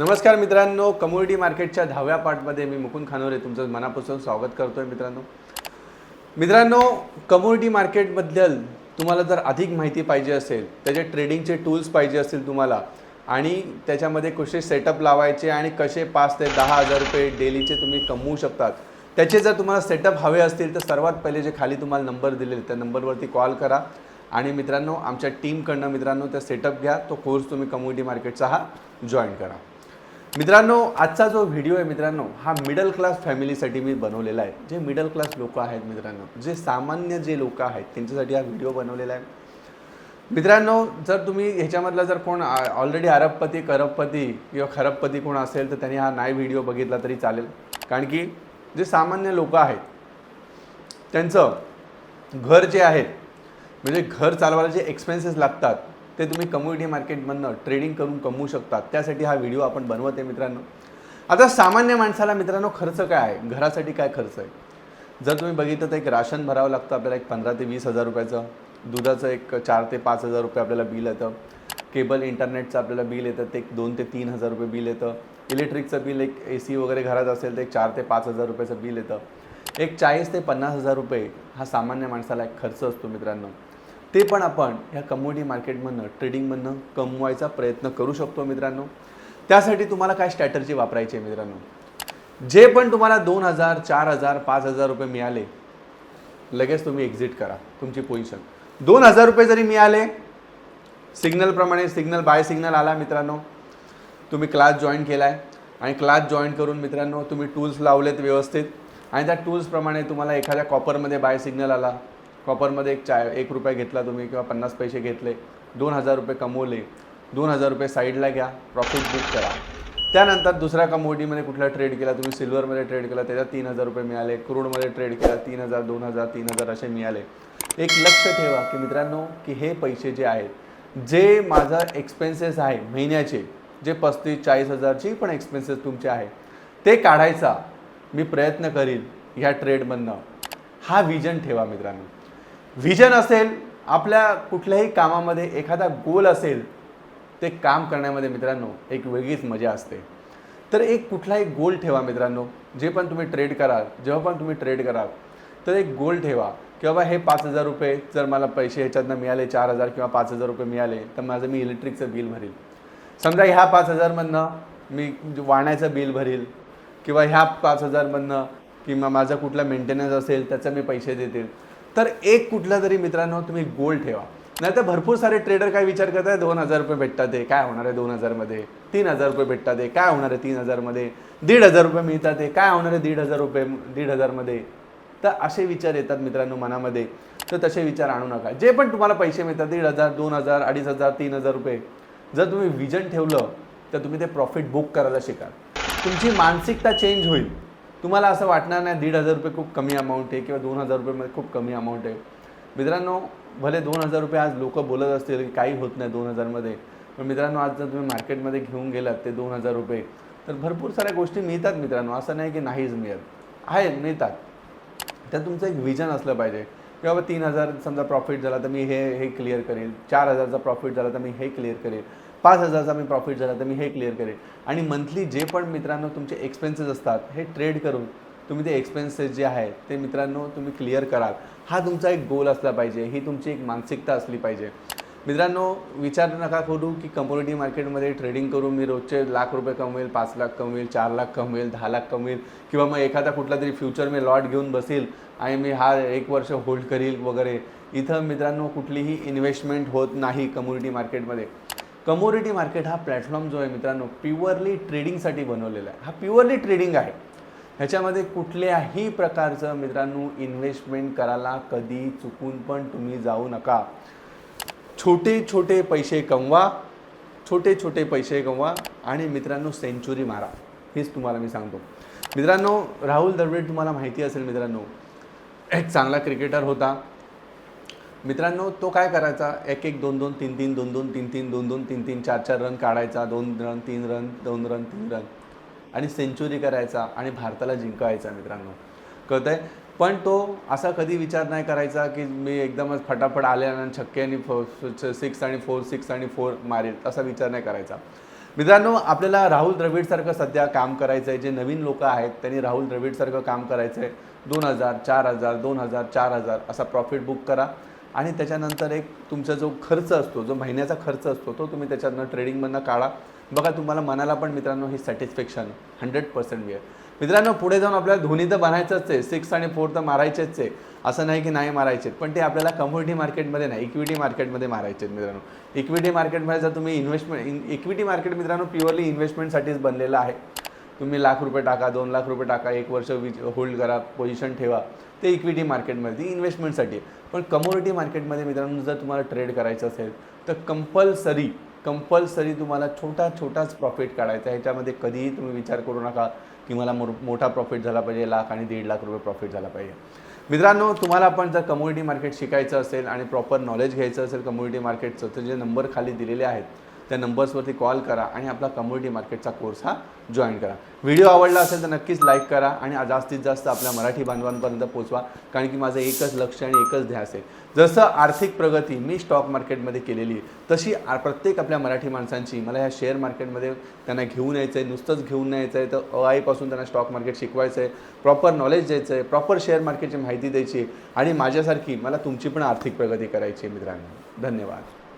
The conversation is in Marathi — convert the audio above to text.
नमस्कार मित्रांनो कम्युनिटी मार्केटच्या दहाव्या पार्टमध्ये मी मुकुंद खानोरे तुमचं मनापासून स्वागत करतोय मित्रांनो. मित्रांनो कम्युनिटी मार्केटबद्दल तुम्हाला जर अधिक माहिती पाहिजे असेल त्याचे ट्रेडिंगचे टूल्स पाहिजे असतील तुम्हाला आणि त्याच्यामध्ये कसे सेटअप लावायचे आणि कसे पाच ते दहा हजार रुपये डेलीचे तुम्ही कमवू शकतात त्याचे जर तुम्हाला सेटअप हवे असतील तर सर्वात पहिले जे खाली तुम्हाला नंबर दिलेले त्या नंबरवरती कॉल करा. आणि मित्रांनो आमच्या टीमकडनं मित्रांनो त्या सेटअप घ्या तो कोर्स तुम्ही कम्युनिटी मार्केटचा हा जॉईन करा. मित्रांनो आजचा जो व्हिडिओ आहे मित्रांनो हा मिडल क्लास फॅमिलीसाठी मी बनवलेला आहे. जे मिडल क्लास लोक आहेत मित्रांनो जे सामान्य जे लोक आहेत त्यांच्यासाठी हा व्हिडिओ बनवलेला आहे. मित्रांनो जर तुम्ही ह्याच्यामधला जर कोण ऑलरेडी अरबपती करबपती किंवा खरबपती कोण असेल तर त्यांनी हा नाही व्हिडिओ बघितला तरी चालेल. कारण की जे सामान्य लोक आहेत त्यांचं घर जे आहेत म्हणजे घर चालवायला जे एक्सपेन्सेस लागतात ते तुम्ही कम्युनिटी मार्केटमधनं ट्रेडिंग करून कमवू शकतात. त्यासाठी हा व्हिडिओ आपण बनवत आहे मित्रांनो. आता सामान्य माणसाला मित्रांनो खर्च काय आहे? घरासाठी काय खर्च आहे? जर तुम्ही बघितलं तर एक राशन भरावं लागतं आपल्याला एक पंधरा ते वीस हजार रुपयाचं. दुधाचं एक चार ते पाच हजार रुपये आपल्याला बिल येतं. केबल इंटरनेटचं आपल्याला बिल येतं ते एक दोन ते तीन हजार रुपये बिल येतं. इलेक्ट्रिकचं बिल एक ए सी वगैरे घरात असेल तर एक चार ते पाच हजार रुपयाचं बिल येतं. एक चाळीस ते पन्नास हजार रुपये हा सामान्य माणसाला एक खर्च असतो मित्रांनो. ते पण आपण ह्या कम्युनिटी मार्केटमधनं ट्रेडिंगमधनं कमवायचा प्रयत्न करू शकतो मित्रांनो. त्यासाठी तुम्हाला काय स्ट्रॅटर्जी वापरायची आहे मित्रांनो? जे पण तुम्हाला दोन हजार चार हजार पाच हजार रुपये मिळाले लगेच तुम्ही एक्झिट करा तुमची पोझिशन दोन हजार रुपये जरी मिळाले सिग्नलप्रमाणे सिग्नल बाय सिग्नल आला मित्रांनो. तुम्ही क्लास जॉईन केला आहे आणि क्लास जॉईन करून मित्रांनो तुम्ही टूल्स लावलेत व्यवस्थित. आणि त्या टूल्सप्रमाणे तुम्हाला एखाद्या कॉपरमध्ये बाय सिग्नल आला. कॉपरमध्ये एक चाय एक रुपया घेतला तुम्ही किंवा पन्नास पैसे घेतले दोन हजार रुपये कमवले दोन हजार रुपये साईडला घ्या प्रॉफिट बुक करा. त्यानंतर दुसऱ्या कमोडिटीमध्ये कुठला ट्रेड केला तुम्ही सिल्वरमध्ये ट्रेड केला त्याच्यात तीन हजार रुपये मिळाले क्रूडमध्ये ट्रेड केला तीन हजार दोन हजार तीन हजार असे मिळाले. एक लक्ष ठेवा की मित्रांनो की हे पैसे जे आहेत जे माझा एक्सपेन्सेस आहे महिन्याचे जे पस्तीस चाळीस हजारची पण एक्सपेन्सेस तुमचे आहे ते काढायचा मी प्रयत्न करीन ह्या ट्रेडमधनं हा विजन ठेवा मित्रांनो. व्हिजन असेल आपल्या कुठल्याही कामामध्ये एखादा गोल असेल ते काम करण्यामध्ये मित्रांनो एक वेगळीच मजा असते. तर एक कुठलाही गोल ठेवा मित्रांनो जे पण तुम्ही ट्रेड कराल जेव्हा पण तुम्ही ट्रेड कराल तर एक गोल ठेवा. की बाबा हे पाच हजार रुपये जर मला पैसे ह्याच्यातनं मिळाले चार हजार किंवा पाच हजार रुपये मिळाले तर माझं मी इलेक्ट्रिकचं बिल भरील. समजा ह्या पाच हजारमधनं मी म्हणजे वाण्याचं बिल भरील किंवा ह्या पाच हजारमधनं किंवा माझा कुठला मेंटेनन्स असेल त्याचं मी पैसे देतील. तर एक कुठला तरी मित्रांनो तुम्ही गोल ठेवा. नाही तर भरपूर सारे ट्रेडर काय विचार करत आहे दोन हजार रुपये भेटतात आहे काय होणार आहे दोन हजारमध्ये तीन हजार रुपये भेटतात आहे काय होणार आहे तीन हजारमध्ये दीड हजार रुपये मिळतात आहे काय होणार आहे दीड हजार रुपये दीड हजारमध्ये तर असे विचार येतात मित्रांनो मनामध्ये. तर तसे विचार आणू नका. जे पण तुम्हाला पैसे मिळतात दीड हजार दोन हजार अडीच हजार तीन हजार रुपये जर तुम्ही विजन ठेवलं तर तुम्ही ते प्रॉफिट बुक करायला शिकाल तुमची मानसिकता चेंज होईल. तुम्हाला असं वाटणार नाही दीड हजार रुपये खूप कमी अमाऊंट आहे किंवा दोन हजार रुपयेमध्ये खूप कमी अमाऊंट आहे. मित्रांनो भले दोन हजार रुपये आज लोक बोलत असतील की काही होत नाही दोन हजारमध्ये पण मित्रांनो आज जर तुम्ही मार्केटमध्ये घेऊन गेलात ते दोन हजार रुपये तर भरपूर साऱ्या गोष्टी मिळतात मित्रांनो. असं नाही की नाहीच मिळत. आहेत मिळतात. त्यात तुमचं एक विजन असलं पाहिजे. की बाबा तीन हजार समजा प्रॉफिट झाला तर मी हे हे क्लिअर करेल. चार हजारचा प्रॉफिट झाला तर मी हे क्लिअर करेल. पाच हजारचा मी प्रॉफिट झाला तर मी हे क्लिअर करेन. आणि मंथली जे पण मित्रांनो तुमचे एक्सपेन्सेस असतात हे ट्रेड करून तुम्ही ते एक्सपेन्सेस जे आहेत ते मित्रांनो तुम्ही क्लिअर कराल. हा तुमचा एक गोल असला पाहिजे ही तुमची एक मानसिकता असली पाहिजे. मित्रांनो विचार नका करू की कम्युनिटी मार्केटमध्ये ट्रेडिंग करून मी रोजचे लाख रुपये कमवेल पाच लाख कमवेल चार लाख कमवेल दहा लाख कमवेल किंवा मग एखादा कुठला तरी फ्युचर मी लॉट घेऊन बसेल आणि मी हा एक वर्ष होल्ड करील वगैरे. इथं मित्रांनो कुठलीही इन्व्हेस्टमेंट होत नाही कम्युनिटी मार्केटमध्ये कमोडिटी मार्केट हा प्लॅटफॉर्म जो आहे मित्रांनो प्युअरली ट्रेडिंगसाठी बनवलेला आहे. हा प्युअरली ट्रेडिंग आहे. ह्याच्यामध्ये कुठल्याही प्रकारचं मित्रांनो इन्व्हेस्टमेंट करायला कधी चुकून पण तुम्ही जाऊ नका. छोटे छोटे पैसे कमवा छोटे छोटे पैसे कमवा आणि मित्रांनो सेंचुरी मारा. हेच तुम्हाला मी सांगतो. मित्रांनो राहुल द्रविड तुम्हाला माहिती असेल मित्रांनो एक चांगला क्रिकेटर होता. मित्रांनो तो काय करायचा? एक एक दोन दोन तीन तीन दोन दोन तीन तीन दोन दोन तीन तीन चार चार रन काढायचा दोन रन तीन रन दोन रन तीन रन आणि सेंचुरी करायचा आणि भारताला जिंकायचा मित्रांनो. कळतंय? पण तो असा कधी विचार नाही करायचा की मी एकदमच फटाफट आले आणि छक्के आणि फो सिक्स आणि फोर सिक्स आणि फोर मारेल असा विचार नाही करायचा. मित्रांनो आपल्याला राहुल द्रविडसारखं सध्या काम करायचं आहे जे नवीन लोक आहेत त्यांनी राहुल द्रविडसारखं काम करायचं आहे दोन हजार चार हजार दोन हजार चार हजार असा प्रॉफिट बुक करा. आणि त्याच्यानंतर एक तुमचा जो खर्च असतो जो महिन्याचा खर्च असतो तो तुम्ही त्याच्यातनं ट्रेडिंगमधनं काढा. बघा तुम्हाला मनाला पण मित्रांनो ही सॅटिस्फॅक्शन हंड्रेड पर्सेंट मिळेल. मित्रांनो पुढे जाऊन आपल्याला धोनी तर बनायचंच आहे सिक्स आणि फोर तर मारायचेच आहे. असं नाही की नाही मारायचे पण ते आपल्याला कम्युनिटी मार्केटमध्ये नाही इक्विटी मार्केटमध्ये मारायचे आहेत मित्रांनो. इक्विटी मार्केटमध्ये जर तुम्ही इन्व्हेस्टमेंट इक्विटी मार्केट मित्रांनो प्युअरली इन्व्हेस्टमेंटसाठीच बनलेलं आहे. तुम्ही लाख रुपये टाका दोन लाख रुपये टाका एक वर्ष होल्ड करा पोझिशन ठेवा. ते इक्विटी मार्केटमध्ये इन्व्हेस्टमेंटसाठी पण कमोडिटी मार्केटमध्ये मित्रांनो जर तुम्हाला ट्रेड करायचं असेल तर कंपल्सरी कंपल्सरी तुम्हाला छोटा छोटाच प्रॉफिट काढायचा ह्याच्यामध्ये कधीही तुम्ही विचार करू नका की मला मो मोठा प्रॉफिट झाला पाहिजे लाख आणि दीड लाख रुपये प्रॉफिट झाला पाहिजे. मित्रांनो तुम्हाला पण जर कम्युनिटी मार्केट शिकायचं असेल आणि प्रॉपर नॉलेज घ्यायचं असेल कम्युनिटी मार्केटचं तर जे नंबर खाली दिलेले आहेत त्या नंबर्सवरती कॉल करा आणि आपला कम्युनिटी मार्केटचा कोर्स हा जॉईन करा. व्हिडिओ आवडला असेल तर नक्कीच लाईक करा आणि जास्तीत जास्त आपल्या मराठी बांधवांपर्यंत पोचवा कारण की माझं एकच लक्ष आणि एकच ध्यास आहे. जसं आर्थिक प्रगती मी स्टॉक मार्केटमध्ये केलेली तशी प्रत्येक आपल्या मराठी माणसांची मला ह्या शेअर मार्केटमध्ये त्यांना घेऊन यायचं आहे नुसतंच घेऊन नाही यायचं आहे तर आईपासून त्यांना स्टॉक मार्केट शिकवायचं आहे प्रॉपर नॉलेज द्यायचं आहे प्रॉपर शेअर मार्केटची माहिती द्यायची आणि माझ्यासारखी मला तुमची पण आर्थिक प्रगती करायची आहे मित्रांनो. धन्यवाद.